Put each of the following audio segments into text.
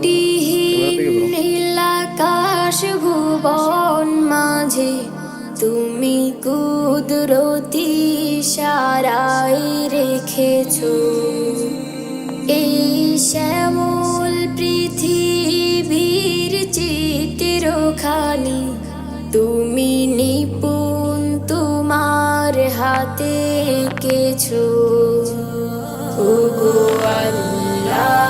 কুটিহীন নীলাকাশ ভুবন মাঝে। তুমি কুদরতি সারাই রেখেছো। এই শ্যামল পৃথিবীর চিত্রখানি, তুমি নিপুণ তোমার হাতে কেছো ওগো আল্লাহ।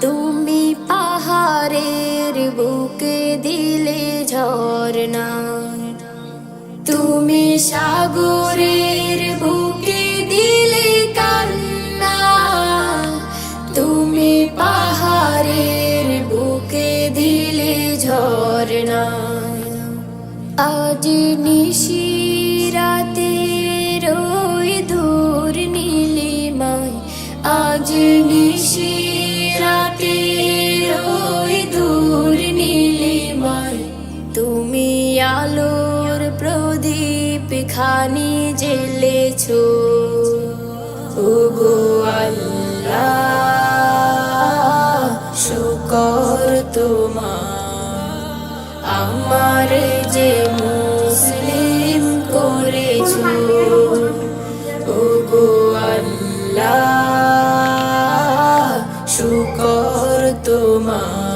তুমি পাহাড়ের বুকে দিলে ঝরনা তুমি সাগরের বুকে দিলে কান্না। তুমি পাহাড়ের বুকে দিলে ঝরনা আজ নিশিরাতে আলোর প্রদীপ খানি জেলেছো ওগো আল্লাহ, শুকর তোমার। আমার যে মুসলিম করেছ। ওগো আল্লাহ, শুকর তোমার।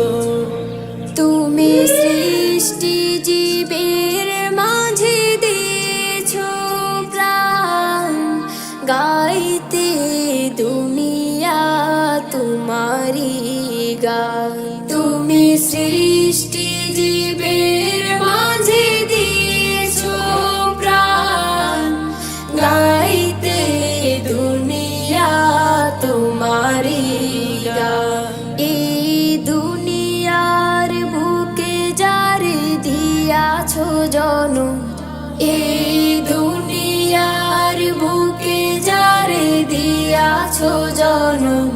দিয়াছো জনম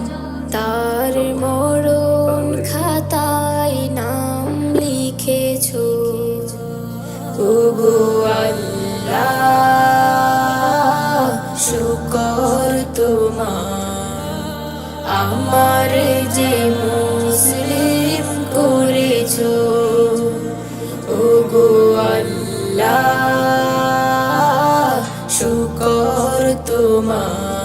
তার মরণ খাতায় নাম লিখেছো। ওগো আল্লাহ, শুকর তোমার। আমার যে মুসলিম করেছ, ওগো আল্লাহ, শুকর তোমার।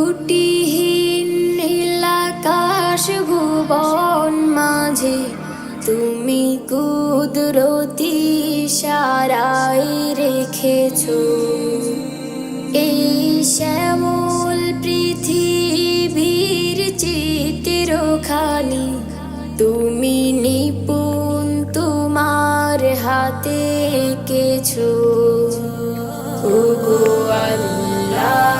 তুই খুঁটিহীন নীলাকাশ ভুবন মাঝে, তুমি কুদরতি সারাই রেখেছো। এই শ্যামল পৃথিবীর চিত্রখানি, তুমি নিপুণ তোমার হাতে কেছো আল্লাহ।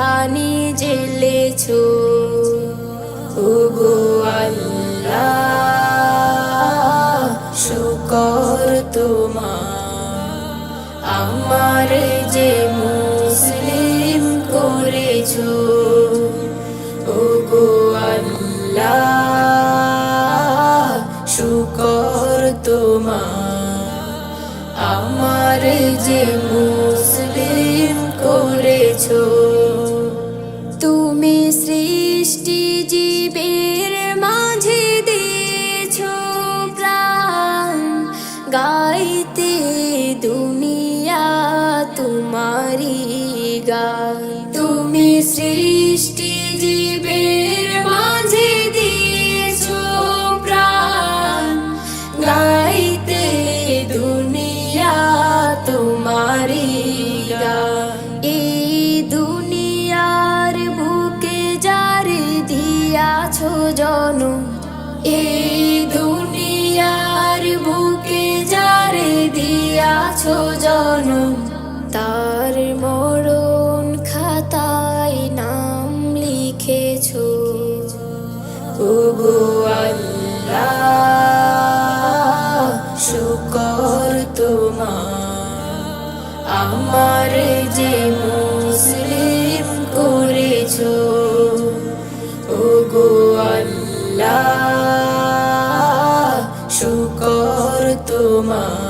খানি জেলেছো? ওগো আল্লাহ, শুকর তোমার। আমার যে মুসলিম করেছ, ওগো আল্লাহ, শুকর তোমার। আমার যে মুসলিম করেছ গাইতে দুনিয়া তোমারি গান। তুমি সৃষ্টি জীবের মাঝে দিয়েছ প্রাণ। গাইতে দুনিয়া তোমারি গান। এই দুনিয়ার বুকে যারে দিয়াছো জনম দিয়াছো জনম, তার মরণ খাতায় নাম লিখেছো। ওগো আল্লাহ, শুকর তোমার। আমার যে মুসলিম করেছ, ওগো আল্লাহ, শুকর তোমার।